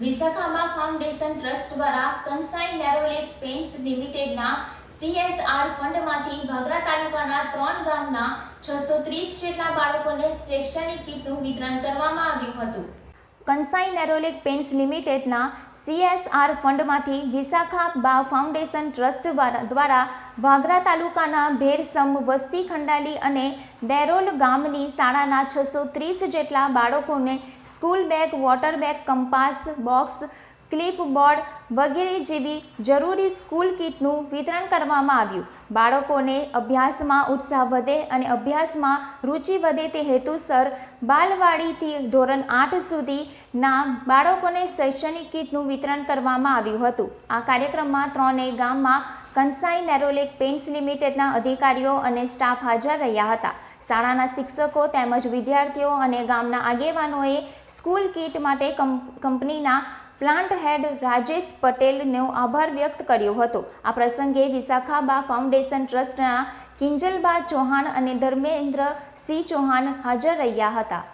વિશાખામાં foundation trust દ્વારા Kansai Nerolac paints લિમિટેડના CSR ફંડમાંથી ભાગરા તાલુકાના ત્રણ ગામના છસો ત્રીસ જેટલા બાળકોને શૈક્ષણિક કીટનું વિતરણ કરવામાં આવ્યું હતું. કંસાઈ નેરોલિક પેન્ટ્સ લિમિટેડના સીએસઆર ફંડમાંથી વિશાખા બા ફાઉન્ડેશન ટ્રસ્ટ દ્વારા વાગરા તાલુકાના ભેરસમ, વસ્તી ખંડાલી અને દેરોલ ગામની શાળાના છસો ત્રીસ જેટલા બાળકોને school bag, water bag, compass, box clipboard વગેરે જેવી જરૂરી સ્કૂલ કીટનું વિતરણ કરવામાં આવ્યું. બાળકોને અભ્યાસમાં ઉત્સાહ વધે અને અભ્યાસમાં રુચિ વધે તે હેતુસર બાલવાડીથી ધોરણ આઠ સુધીના બાળકોને શૈક્ષણિક કીટનું વિતરણ કરવામાં આવ્યું હતું. આ કાર્યક્રમમાં ત્રણેય ગામમાં કંસાઈ નેરોલેક પેન્ટ્સ લિમિટેડના અધિકારીઓ અને સ્ટાફ હાજર રહ્યા હતા. શાળાના શિક્ષકો તેમજ વિદ્યાર્થીઓ અને ગામના આગેવાનોએ સ્કૂલ કીટ માટે કંપ- કંપનીના પ્લાન્ટ હેડ રાજેશ પટેલનો આભાર વ્યક્ત કર્યો હતો. આ પ્રસંગે વિશાખાબા ફાઉન્ડેશન ટ્રસ્ટના કિંજલબા ચૌહાણ અને ધર્મેન્દ્ર સિંહ ચૌહાણ હાજર રહ્યા હતા.